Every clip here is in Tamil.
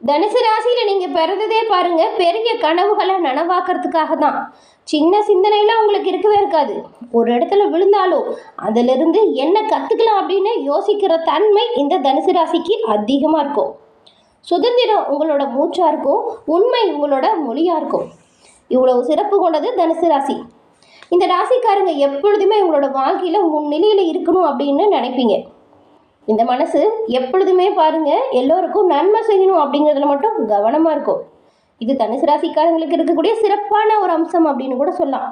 தனுசு ராசியில் நீங்கள் பிறந்ததே பாருங்கள் பெரிய கனவுகளை நனவாக்குறதுக்காக தான் சின்ன சிந்தனைலாம் உங்களுக்கு இருக்கவே இருக்காது. ஒரு இடத்துல விழுந்தாலும் அதிலிருந்து என்ன கற்றுக்கலாம் அப்படின்னு யோசிக்கிற தன்மை இந்த தனுசு ராசிக்கு அதிகமாக இருக்கும். சுதந்திரம் உங்களோட மூச்சாக இருக்கும் உண்மை உங்களோட மொழியாக இருக்கும். இவ்வளவு சிறப்பு கொண்டது தனுசு ராசி. இந்த ராசிக்காரங்க எப்பொழுதுமே உங்களோட வாழ்க்கையில் முன்னிலையில் இருக்கணும் அப்படின்னு நினைப்பீங்க. இந்த மனசு எப்பொழுதுமே பாருங்க எல்லோருக்கும் நன்மை செய்யணும் அப்படிங்கிறதுல மட்டும் கவனமாக இருக்கும். இது தனுசு ராசிக்காரங்களுக்கு இருக்கக்கூடிய சிறப்பான ஒரு அம்சம் அப்படின்னு கூட சொல்லலாம்.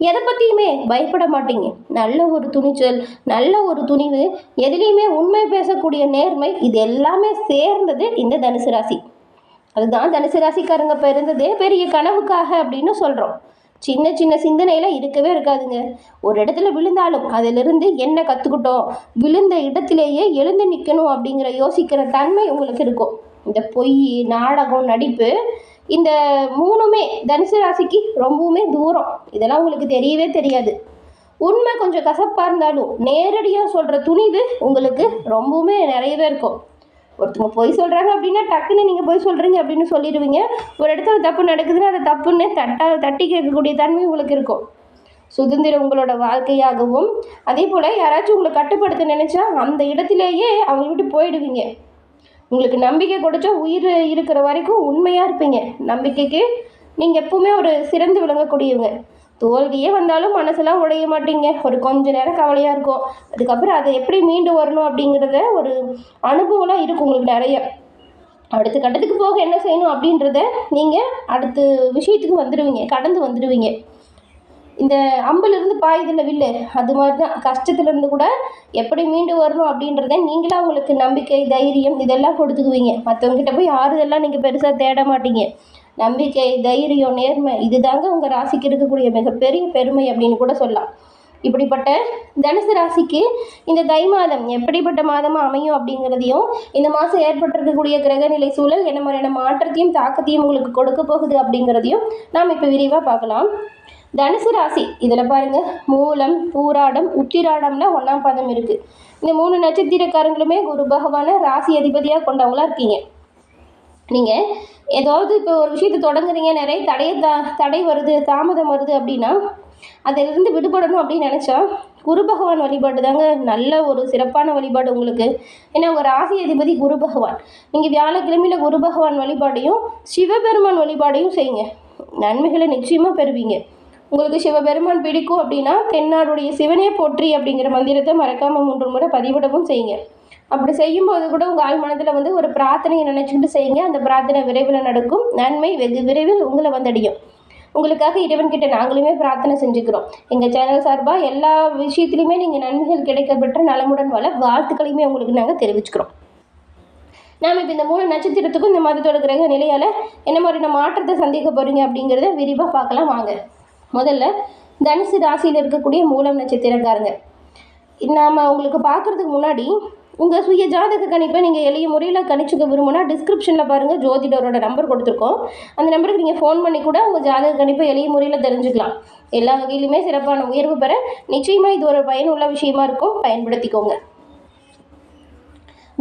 எதை பற்றியுமே பயப்பட மாட்டீங்க. நல்ல ஒரு துணிச்சல் நல்ல ஒரு துணிவு எதுலேயுமே உண்மை பேசக்கூடிய நேர்மை இது எல்லாமே சேர்ந்தது இந்த தனுசு ராசி. அதுதான் தனுசு ராசிக்காரங்க பிறந்ததே பெரிய கனவுக்காக அப்படின்னு சொல்கிறோம் சின்ன சின்ன சிந்தனையில் இருக்கவே இருக்காதுங்க. ஒரு இடத்துல விழுந்தாலும் அதிலிருந்து என்ன கற்றுக்கிட்டோம் விழுந்த இடத்திலேயே எழுந்து நிற்கணும் அப்படிங்கிற யோசிக்கிற தன்மை உங்களுக்கு இருக்கும். இந்த பொய் நாடகம் நடிப்பு இந்த மூணுமே தனுசு ராசிக்கு ரொம்பவுமே தூரம். இதெல்லாம் உங்களுக்கு தெரியவே தெரியாது. உண்மை கொஞ்சம் கசப்பாக இருந்தாலும் நேரடியாக சொல்கிற துணிவு உங்களுக்கு ரொம்பவுமே நிறையவே இருக்கும். ஒருத்தவங்க பொய் சொல்கிறாங்க அப்படின்னா டக்குன்னு நீங்கள் பொய் சொல்கிறீங்க அப்படின்னு சொல்லிடுவீங்க. ஒரு இடத்துல தப்பு நடக்குதுன்னா அதை தப்புன்னு தட்டா தட்டி கேட்கக்கூடிய தன்மை உங்களுக்கு இருக்கும். சுதந்திரம் உங்களோட வாழ்க்கையாகவும் அதே போல் யாராச்சும் உங்களை கட்டுப்படுத்த நினச்சா அந்த இடத்துலையே அவங்க விட்டு போயிடுவீங்க. உங்களுக்கு நம்பிக்கை கொடுத்தா உயிர் இருக்கிற வரைக்கும் உண்மையாக இருப்பீங்க. நம்பிக்கைக்கு நீங்கள் எப்பவுமே ஒரு சிறந்து விளங்கக்கூடியவங்க. தோல்வியே வந்தாலும் மனசெல்லாம் உடைய மாட்டீங்க. ஒரு கொஞ்ச நேரம் கவலையாக இருக்கும். அதுக்கப்புறம் அதை எப்படி மீண்டு வரணும் அப்படிங்கிறத ஒரு அனுபவம்லாம் இருக்கும் உங்களுக்கு நிறைய. அடுத்த கட்டத்துக்கு போக என்ன செய்யணும் அப்படின்றத நீங்கள் அடுத்த விஷயத்துக்கு வந்துடுவீங்க கடந்து வந்துடுவீங்க இந்த அம்பிலிருந்து பாயுதில்ல வில்லு. அது மாதிரி தான் கஷ்டத்துலேருந்து கூட எப்படி மீண்டு வரணும் அப்படின்றத நீங்களாக உங்களுக்கு நம்பிக்கை தைரியம் இதெல்லாம் கொடுத்துக்குவீங்க. மற்றவங்ககிட்ட போய் ஆறுதெல்லாம் நீங்கள் பெருசாக தேட மாட்டீங்க. நம்பிக்கை தைரியம் நேர்மை இதுதாங்க உங்கள் ராசிக்கு இருக்கக்கூடிய மிகப்பெரிய பெருமை அப்படின்னு கூட சொல்லலாம். இப்படிப்பட்ட தனுசு ராசிக்கு இந்த தை மாதம் எப்படிப்பட்ட மாதமாக அமையும் அப்படிங்கிறதையும் இந்த மாதம் ஏற்பட்டிருக்கக்கூடிய கிரகநிலை சூழல் என்ன மாதிரியான மாற்றத்தையும் தாக்கத்தையும் உங்களுக்கு கொடுக்க போகுது அப்படிங்கிறதையும் நாம் இப்போ விரிவாக பார்க்கலாம். தனுசு ராசி இதில் பாருங்கள் மூலம் பூராடம் உத்திராடம்ல ஒன்றாம் பாதம் இருக்குது இந்த மூணு நட்சத்திரக்காரங்களுமே குரு பகவானை ராசி அதிபதியாக கொண்டவங்களா இருக்கீங்க. நீங்கள் ஏதாவது இப்போ ஒரு விஷயத்தை தொடங்குறீங்க நிறைய தடைய த தடை வருது தாமதம் வருது அப்படின்னா அதிலிருந்து விடுபடணும் அப்படின்னு நினச்சா குரு பகவான் வழிபாடு தாங்க நல்ல ஒரு சிறப்பான வழிபாடு உங்களுக்கு. ஏன்னா உங்கள் ராசி அதிபதி குரு பகவான். நீங்கள் வியாழக்கிழமையில் குரு பகவான் வழிபாடையும் சிவபெருமான் வழிபாடையும் செய்யுங்க. நன்மைகளை நிச்சயமாக பெறுவீங்க. உங்களுக்கு சிவபெருமான் பிடிக்கும் அப்படின்னா தென்னாடுடைய சிவனே போற்றி அப்படிங்கிற மந்திரத்தை மறக்காமல் மூன்று முறை பதிவிடவும் செய்யுங்க. அப்படி செய்யும்போது கூட உங்கள் ஆழ்மனத்தில் மனதில் வந்து ஒரு பிரார்த்தனையை நினச்சிக்கிட்டு செய்யுங்க. அந்த பிரார்த்தனை விரைவில் நடக்கும். நன்மை வெகு விரைவில் உங்களை வந்தடையும். உங்களுக்காக இறைவன்கிட்ட நாங்களுமே பிரார்த்தனை செஞ்சுக்கிறோம். எங்கள் சேனல் சார்பாக எல்லா விஷயத்துலையுமே நீங்கள் நன்மைகள் கிடைக்க பெற்ற நலமுடன் வள வாழ்த்துக்களையுமே உங்களுக்கு நாங்கள் தெரிவிச்சுக்கிறோம். நாம் இப்போ இந்த மூணு நட்சத்திரத்துக்கும் இந்த மாதத்தோட கிரக நிலையால் என்ன மாதிரியான மாற்றத்தை சந்திக்க போகிறீங்க அப்படிங்கிறத விரிவாக பார்க்கலாம் வாங்க. முதல்ல தனுசு ராசியில் இருக்கக்கூடிய மூலம் நட்சத்திரக்காரங்க. நாம் உங்களுக்கு பார்க்குறதுக்கு முன்னாடி உங்கள் சுய ஜாதக கணிப்பை நீங்கள் எளிய முறையில் கணிச்சுக்க விரும்புனா டிஸ்கிரிப்ஷனில் பாருங்கள் ஜோதிடரோட நம்பர் கொடுத்துருக்கோம். அந்த நம்பருக்கு நீங்கள் ஃபோன் பண்ணி கூட உங்கள் ஜாதக கணிப்பை எளிய முறையில் தெரிஞ்சுக்கலாம். எல்லா வகையிலுமே சிறப்பான உயர்வு பெற நிச்சயமாக இது ஒரு பயனுள்ள விஷயமா இருக்கும். பயன்படுத்திக்கோங்க.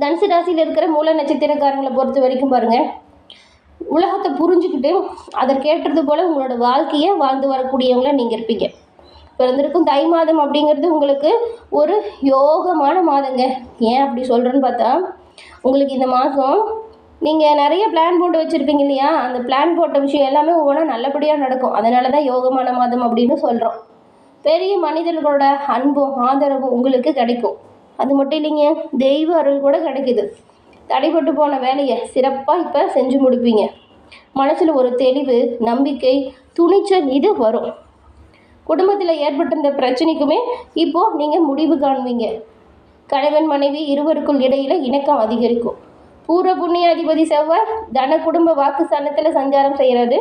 தனுசு ராசியில் இருக்கிற மூல நட்சத்திரக்காரங்களை பொறுத்த வரைக்கும் பாருங்கள் உலகத்தை புரிஞ்சுக்கிட்டு அதற்கேற்றது போல் உங்களோட வாழ்க்கையை வாழ்ந்து வரக்கூடியவங்கள நீங்கள் இருப்பீங்க. பிறந்திருக்கும் தை மாதம் அப்படிங்கிறது உங்களுக்கு ஒரு யோகமான மாதங்க. ஏன் அப்படி சொல்கிறேன்னு பார்த்தா உங்களுக்கு இந்த மாதம் நீங்கள் நிறைய பிளான் போட்டு வச்சுருப்பீங்க இல்லையா? அந்த பிளான் போட்ட விஷயம் எல்லாமே ஒவ்வொன்றா நல்லபடியாக நடக்கும். அதனால தான் யோகமான மாதம் அப்படின்னு சொல்கிறோம் பெரிய மனிதர்களோட அன்பும் ஆதரவும் உங்களுக்கு கிடைக்கும். அது மட்டும் இல்லைங்க தெய்வ அருள் கூட கிடைக்குது. தடைப்பட்டு போன வேலையை சிறப்பாக இப்போ செஞ்சு முடிப்பீங்க. மனசில் ஒரு தெளிவு நம்பிக்கை துணிச்சல் இது வரும். குடும்பத்தில் ஏற்பட்டிருந்த பிரச்சனைக்குமே இப்போது நீங்கள் முடிவு காண்பீங்க. கணவன் மனைவி இருவருக்குள் இடையில இணக்கம் அதிகரிக்கும். பூர்வ புண்ணிய அதிபதி செவ்வாய் தன குடும்ப வாக்கு சனத்தில் சஞ்சாரம் செய்கிறது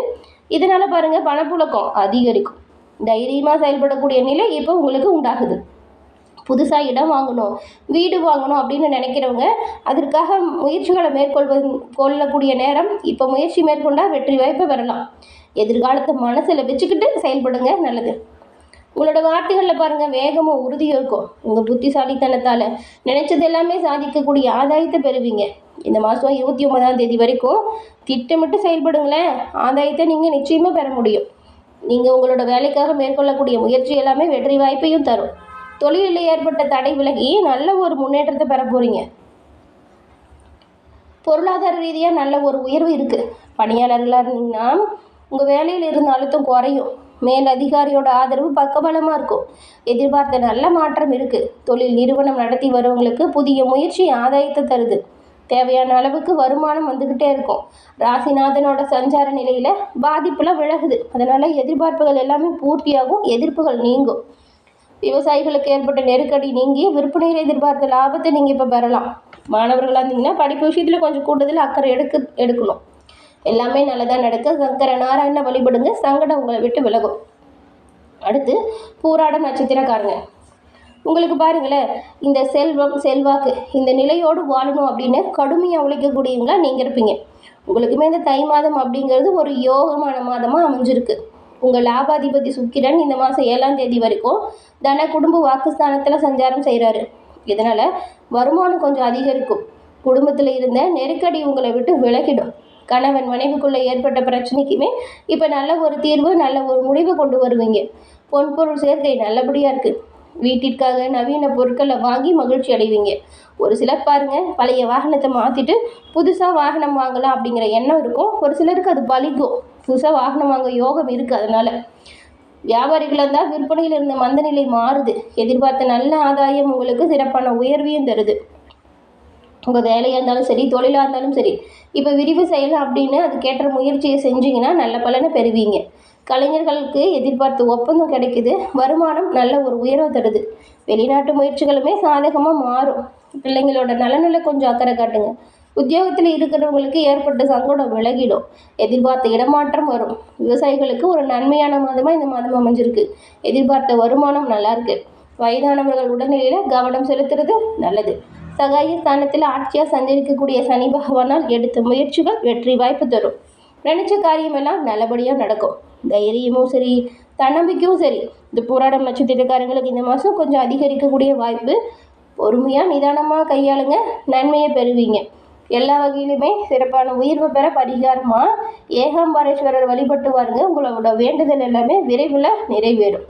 இதனால் பாருங்கள் பணப்புழக்கம் அதிகரிக்கும். தைரியமாக செயல்படக்கூடிய நிலை இப்போ உங்களுக்கு உண்டாகுது. புதுசாக இடம் வாங்கணும் வீடு வாங்கணும் அப்படின்னு நினைக்கிறவங்க அதற்காக முயற்சிகளை மேற்கொள்வது கொள்ளக்கூடிய நேரம் இப்போ முயற்சி மேற்கொண்டால் வெற்றி வாய்ப்பை பெறலாம். எதிர்காலத்தை மனசில் வச்சுக்கிட்டு செயல்படுங்க நல்லது. உங்களோட வார்த்தைகளில் பாருங்கள் வேகமும் உறுதியும் இருக்கும். உங்கள் புத்திசாலித்தனத்தால் நினைச்சது எல்லாமே சாதிக்கக்கூடிய ஆதாயத்தை பெறுவீங்க. இந்த மாதம் இருபத்தி ஒன்பதாம் தேதி வரைக்கும் திட்டமிட்டு செயல்படுங்களேன். ஆதாயத்தை நீங்கள் நிச்சயமாக பெற முடியும். நீங்கள் உங்களோட வேலைக்காக மேற்கொள்ளக்கூடிய முயற்சி எல்லாமே வெற்றி வாய்ப்பையும் தரும். தொழிலில் ஏற்பட்ட தடை விலகி நல்ல ஒரு முன்னேற்றத்தை பெற போகிறீங்க பொருளாதார ரீதியாக நல்ல ஒரு உயர்வு இருக்குது பணியாளர்களாக இருந்தீங்கன்னா உங்கள் வேலையில் இருந்த அழுத்தம் குறையும். மேல் அதிகாரியோட ஆதரவு பக்கபலமாக இருக்கும். எதிர்பார்த்த நல்ல மாற்றம் இருக்குது தொழில் நிறுவனம் நடத்தி வரவங்களுக்கு புதிய முயற்சி ஆதாயத்தை தருது. தேவையான அளவுக்கு வருமானம் வந்துக்கிட்டே இருக்கும். ராசிநாதனோட சஞ்சார நிலையில் பாதிப்புலாம் விலகுது. அதனால் எதிர்பார்ப்புகள் எல்லாமே பூர்த்தியாகும் எதிர்ப்புகள் நீங்கும். விவசாயிகளுக்கு ஏற்பட்ட நெருக்கடி நீங்கி விற்பனையில் எதிர்பார்த்த லாபத்தை நீங்கள் இப்போ பெறலாம். மாணவர்களாக இருந்தீங்கன்னா படிப்பு விஷயத்தில் கொஞ்சம் கூடுதல் அக்கறை எடுக்க எடுக்கணும். எல்லாமே நல்லதாக நடக்க. சங்கர நாராயண வழிபடுங்க. சங்கடம் உங்களை விட்டு விலகும். அடுத்து பூராட நட்சத்திரக்காரங்க. உங்களுக்கு பாருங்களேன் இந்த செல்வம் செல்வாக்கு இந்த நிலையோடு வாழணும் அப்படின்னு கடுமையாக உழைக்கக்கூடியவங்களா நீங்கள் இருப்பீங்க. உங்களுக்குமே இந்த தை மாதம் அப்படிங்கிறது ஒரு யோகமான மாதமாக அமைஞ்சிருக்கு. உங்கள் லாபாதிபதி சுக்கிரன் இந்த மாதம் ஏழாம் தேதி வரைக்கும் தன குடும்ப வாக்குஸ்தானத்தில் சஞ்சாரம் செய்கிறாரு இதனால் வருமானம் கொஞ்சம் அதிகரிக்கும். குடும்பத்தில் இருந்த நெருக்கடி உங்களை விட்டு விலகிடும். கணவன் மனைவிக்குள்ளே ஏற்பட்ட பிரச்சனைக்குமே இப்போ நல்ல ஒரு தீர்வு நல்ல ஒரு முடிவு கொண்டு வருவீங்க. பொன்பொருள் சேர்க்கை நல்லபடியாக இருக்குது வீட்டிற்காக நவீன பொருட்களை வாங்கி மகிழ்ச்சி அடைவீங்க. ஒரு சிலர் பாருங்கள் பழைய வாகனத்தை மாற்றிட்டு புதுசாக வாகனம் வாங்கலாம் அப்படிங்கிற எண்ணம் இருக்கும். ஒரு சிலருக்கு அது பலிக்கும் புதுசாக வாகனம் வாங்க யோகம் இருக்குது அதனால். வியாபாரிகளாக இருந்தால் விற்பனையில் இருந்த மந்தநிலை மாறுது. எதிர்பார்த்த நல்ல ஆதாயம் உங்களுக்கு சிறப்பான உயர்வையும் தருது. உங்கள் வேலையாக இருந்தாலும் சரி தொழிலாக இருந்தாலும் சரி இப்போ விரிவு செய்யலாம் அப்படின்னு அதுக்கேற்ற முயற்சியை செஞ்சிங்கன்னா நல்ல பலனை பெறுவீங்க. கலைஞர்களுக்கு எதிர்பார்த்த ஒப்பந்தம் கிடைக்குது. வருமானம் நல்ல ஒரு உயர்வை தருது. வெளிநாட்டு முயற்சிகளுமே சாதகமாக மாறும். பிள்ளைங்களோட நலனில் கொஞ்சம் அக்கறை காட்டுங்க. உத்தியோகத்தில் இருக்கிறவங்களுக்கு ஏற்பட்ட சங்கடம் விலகிடும். எதிர்பார்த்த இடமாற்றம் வரும். விவசாயிகளுக்கு ஒரு நன்மையான மாதமாக இந்த மாதம் அமைஞ்சிருக்கு. எதிர்பார்த்த வருமானம் நல்லாயிருக்கு வயதானவர்கள் உடல்நிலையில் கவனம் செலுத்துறது நல்லது. சகாய ஸ்தானத்தில் ஆட்சியாக சஞ்சரிக்கக்கூடிய சனி பகவானால் எடுத்த முயற்சிகள் வெற்றி வாய்ப்பு தரும். நினைச்ச காரியமெல்லாம் நல்லபடியாக நடக்கும். தைரியமும் சரி தன்னம்பிக்கையும் சரி. இந்த போராடம் நட்சத்திரக்காரங்களுக்கு இந்த மாதம் கொஞ்சம் அதிகரிக்கக்கூடிய வாய்ப்பு. பொறுமையாக நிதானமாக கையாளுங்க நன்மையை பெறுவீங்க. எல்லா வகையிலுமே சிறப்பான உயர்வு பெற பரிகாரமாக ஏகாம்பரேஸ்வரர் வழிபட்டு வாருங்க. உங்களோட வேண்டுதல் எல்லாமே விரைவில் நிறைவேறும்.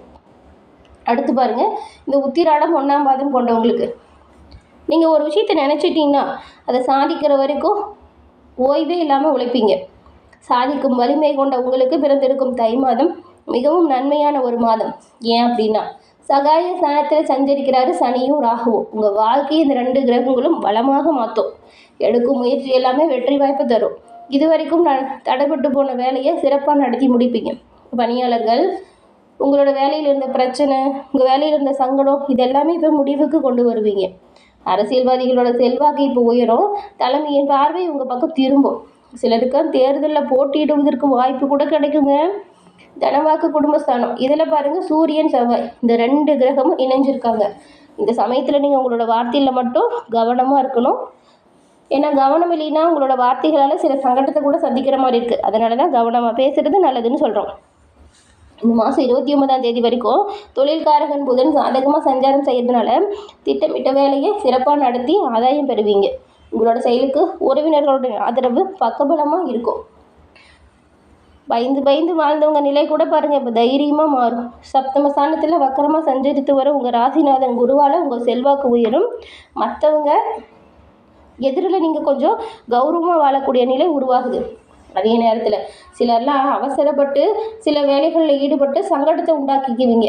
அடுத்து பாருங்கள் இந்த உத்திராடம் ஒன்றாம் பாதம் கொண்டவங்களுக்கு. நீங்கள் ஒரு விஷயத்தை நினச்சிட்டிங்கன்னா அதை சாதிக்கிற வரைக்கும் ஓய்வே இல்லாமல் உழைப்பீங்க. சாதிக்கும் வலிமை கொண்ட உங்களுக்கு பிறந்திருக்கும் தை மாதம் மிகவும் நன்மையான ஒரு மாதம். ஏன் அப்படின்னா சகாய ஸ்தானத்தில் சஞ்சரிக்கிறாரு சனியும் ராகுவும். உங்கள் வாழ்க்கையை இந்த ரெண்டு கிரகங்களும் பலமாக மாற்றும் எடுக்கும் முயற்சி எல்லாமே வெற்றி வாய்ப்பு தரும். இது வரைக்கும் ந தடைப்பட்டு போன வேலையை சிறப்பாக நடத்தி முடிப்பீங்க. பணியாளர்கள் உங்களோட வேலையில் இருந்த பிரச்சனை உங்கள் வேலையில் இருந்த சங்கடம் இதெல்லாமே இப்போ முடிவுக்கு கொண்டு வருவீங்க. அரசியல்வாதிகளோட செல்வாக்கு இப்போ உயரும். தலைமையின் பார்வை உங்கள் பக்கம் திரும்பும். சிலருக்கு தேர்தலில் போட்டியிடுவதற்கு வாய்ப்பு கூட கிடைக்குங்க. தனவாக்கு குடும்பஸ்தானம். இதில் பாருங்கள் சூரியன் செவ்வாய். இந்த ரெண்டு கிரகமும் இணைஞ்சிருக்காங்க. இந்த சமயத்தில் நீங்கள் உங்களோட வார்த்தையில் மட்டும் கவனமாக இருக்கணும். ஏன்னா கவனம் இல்லைன்னா உங்களோட வார்த்தைகளால் சில சங்கடத்தை கூட சந்திக்கிற மாதிரி இருக்குது அதனால தான் கவனமாக பேசுகிறது நல்லதுன்னு சொல்கிறோம் இந்த மாதம் இருபத்தி ஒன்பதாம் தேதி வரைக்கும் தொழில்காரகன் புதன் சாதகமாக சஞ்சாரம் செய்யறதுனால திட்டமிட்ட வேலையை சிறப்பாக நடத்தி ஆதாயம் பெறுவீங்க. உங்களோட செயலுக்கு உறவினர்களோட ஆதரவு பக்கபலமாக இருக்கும். பயந்து பயந்து வாழ்ந்தவங்க நிலை கூட பாருங்கள் இப்போ தைரியமாக மாறும். சப்தம ஸ்தானத்தில் வக்கரமாக சஞ்சரித்து வர உங்கள் ராசிநாதன் குருவால் உங்கள் செல்வாக்கு உயரும். மற்றவங்க எதிரில் நீங்கள் கொஞ்சம் கௌரவமாக வாழக்கூடிய நிலை உருவாகுது. அதே நேரத்தில். சிலர்லாம் அவசரப்பட்டு சில வேலைகளில் ஈடுபட்டு சங்கடத்தை உண்டாக்கிக்குவீங்க.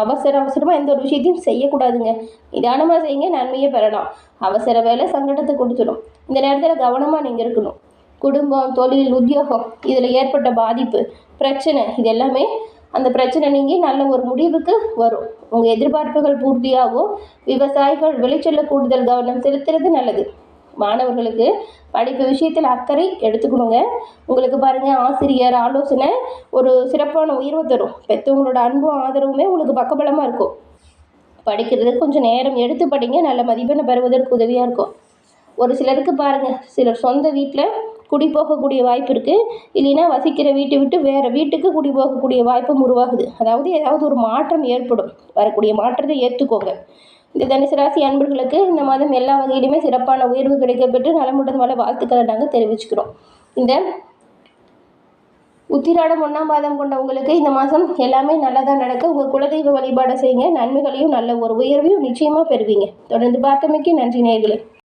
அவசர அவசரமாக எந்த ஒரு விஷயத்தையும் செய்யக்கூடாதுங்க. நிதானமாக செய்யுங்க நன்மையை பெறலாம். அவசர வேலை சங்கடத்தை கொடுத்துடும் இந்த நேரத்தில் கவனமாக நீங்கள் இருக்கணும். குடும்பம் தொழில் உத்தியோகம் இதில் ஏற்பட்ட பாதிப்பு பிரச்சனை இது எல்லாமே அந்த பிரச்சனை நீங்கி நல்ல ஒரு முடிவுக்கு வரும். உங்கள் எதிர்பார்ப்புகள் பூர்த்தியாகும். விவசாயிகள் விளைச்சலில் கூடுதல் கவனம் செலுத்துறது நல்லது. மாணவர்களுக்கு படிப்பு விஷயத்தில் அக்கறை எடுத்துக்கணுங்க. உங்களுக்கு பாருங்கள் ஆசிரியர் ஆலோசனை ஒரு சிறப்பான உயர்வை தரும். பெற்றவங்களோட அன்பும் ஆதரவுமே உங்களுக்கு பக்கபலமாக இருக்கும். படிக்கிறதுக்கு கொஞ்சம் நேரம் எடுத்து படிங்க நல்ல மதிப்பெண்ணை பெறுவதற்கு உதவியாக இருக்கும். ஒரு சிலருக்கு பாருங்கள் சிலர் சொந்த வீட்டில் குடி போகக்கூடிய வாய்ப்பு இருக்குது இல்லைன்னா வசிக்கிற வீட்டை விட்டு வேறு வீட்டுக்கு குடி போகக்கூடிய வாய்ப்பும் உருவாகுது. அதாவது ஏதாவது ஒரு மாற்றம் ஏற்படும். வரக்கூடிய மாற்றத்தை ஏற்றுக்கோங்க இந்த தனுசு ராசி அன்பர்களுக்கு இந்த மாதம் எல்லா வகையிலுமே சிறப்பான உயர்வு கிடைக்கப்பெற்று நலமுடன் வாழ வாழ்த்துக்களை நாங்கள் தெரிவிச்சுக்கிறோம். இந்த உத்திராடம் ஒன்றாம் பாதம் கொண்ட உங்களுக்கு இந்த மாதம் எல்லாமே நல்லதாக நடக்க உங்கள் குலதெய்வ வழிபாடை செய்யுங்க. நன்மைகளையும் நல்ல ஒரு உயர்வையும் நிச்சயமாக பெறுவீங்க. தொடர்ந்து பார்த்தமைக்கு நன்றி நேர்களே